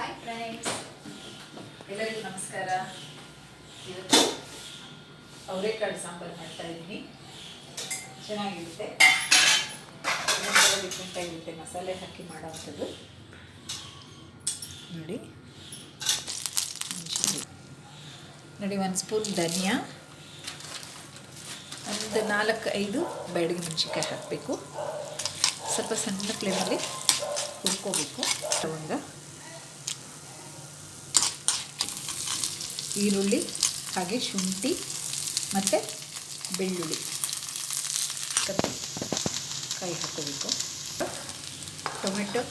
Hi friends ಎಲ್ಲರಿಗೂ ನಮಸ್ಕಾರ. ಇವತ್ತು ಅವರೆಕಾಳು ಸಾಂಬಾರು ಮಾಡ್ತಾ ಇದ್ದೀನಿ. ಚೆನ್ನಾಗಿರುತ್ತೆ. ಒಂದೊಂಥರ ಡಿಫ್ರೆಂಟ್ ಆಗಿರುತ್ತೆ. ಮಸಾಲೆ ಹಾಕಿ ಮಾಡೋವಂಥದ್ದು ನೋಡಿ. ನೋಡಿ, ಒಂದು ಸ್ಪೂನ್ ಧನಿಯಾ. ಒಂದು ನಾಲ್ಕು ಐದು ಬೆಳಗ್ಗೆ ಮೆಣಸಿನ್ಕಾಯಿ ಹಾಕಬೇಕು. ಸ್ವಲ್ಪ ಸಣ್ಣ ಫ್ಲೇಮಲ್ಲಿ ಹುರ್ಕೋಬೇಕು. ಲವಂಗ ಈರುಳ್ಳಿ, ಹಾಗೆ ಶುಂಠಿ ಮತ್ತು ಬೆಳ್ಳುಳ್ಳಿ. ಸ್ವಲ್ಪ ಕಾಯಿ ಹಾಕೋಬೇಕು. ಟೊಮೆಟೊ.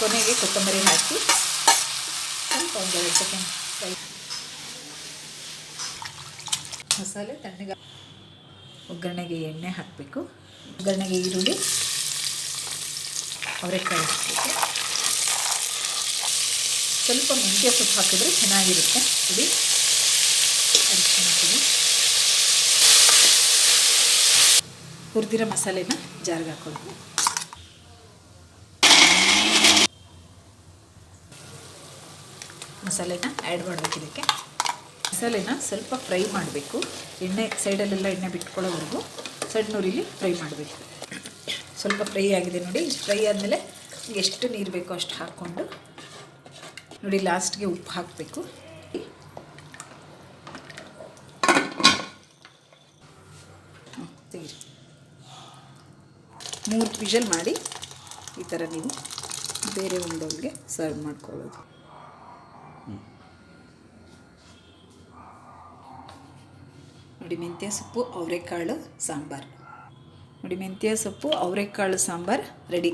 ಕೊನೆಗೆ ಕೊತ್ತಂಬರಿ ಹಾಕಿ ಸ್ವಲ್ಪ ಒಂದೆರಡು ಸೆಕೆಂಡ್ ಫ್ರೈ. ಮಸಾಲೆ ತಣ್ಣಗೆ ಒಗ್ಗರಣೆಗೆ ಎಣ್ಣೆ ಹಾಕಬೇಕು. ಒಗ್ಗರಣೆಗೆ ಈರುಳ್ಳಿ, ಅವರೆಕಾಯಿ ಹಾಕಬೇಕು. ಸ್ವಲ್ಪ ಮೆಂತ್ಯ ಸೊಪ್ಪು ಹಾಕಿದ್ರೆ ಚೆನ್ನಾಗಿರುತ್ತೆ. ಇಡಿ ಅರಿಶಿನ ಹುರಿದಿರೋ ಮಸಾಲೆನ ಜಾರಿಗೆ ಹಾಕೋದು ಮಸಾಲೆನ ಆ್ಯಡ್ ಮಾಡಬೇಕು ಇದಕ್ಕೆ. ಮಸಾಲೆನ ಸ್ವಲ್ಪ ಫ್ರೈ ಮಾಡಬೇಕು. ಎಣ್ಣೆ ಸೈಡಲ್ಲೆಲ್ಲ ಎಣ್ಣೆ ಬಿಟ್ಕೊಳ್ಳೋವರೆಗೂ ಸಣ್ಣೂರಿಲಿ ಫ್ರೈ ಮಾಡಬೇಕು. ಸ್ವಲ್ಪ ಫ್ರೈ ಆಗಿದೆ ನೋಡಿ. ಫ್ರೈ ಆದಮೇಲೆ ಎಷ್ಟು ನೀರು ಬೇಕೋ ಅಷ್ಟು ಹಾಕ್ಕೊಂಡು ನೋಡಿ ಲಾಸ್ಟ್ಗೆ ಉಪ್ಪು ಹಾಕಬೇಕು. ಮೂರು ಪಿಜಲ್ ಮಾಡಿ ಈ ಥರ ನೀವು ಬೇರೆ ಒಂದೊಂದಿಗೆ ಸರ್ವ್ ಮಾಡ್ಕೊಳ್ಳೋದು. ನೋಡಿ, ಮೆಂತ್ಯ ಸೊಪ್ಪು, ಅವರೆಕಾಳು, ಸಾಂಬಾರು. ನೋಡಿ, ಮೆಂತ್ಯ ಸೊಪ್ಪು, ಅವರೆಕಾಳು, ಸಾಂಬಾರು ರೆಡಿ.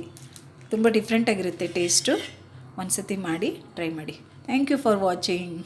ತುಂಬ ಡಿಫ್ರೆಂಟಾಗಿರುತ್ತೆ ಟೇಸ್ಟು ಒಂದು ಸತಿ ಮಾಡಿ ಟ್ರೈ ಮಾಡಿ. Thank you for watching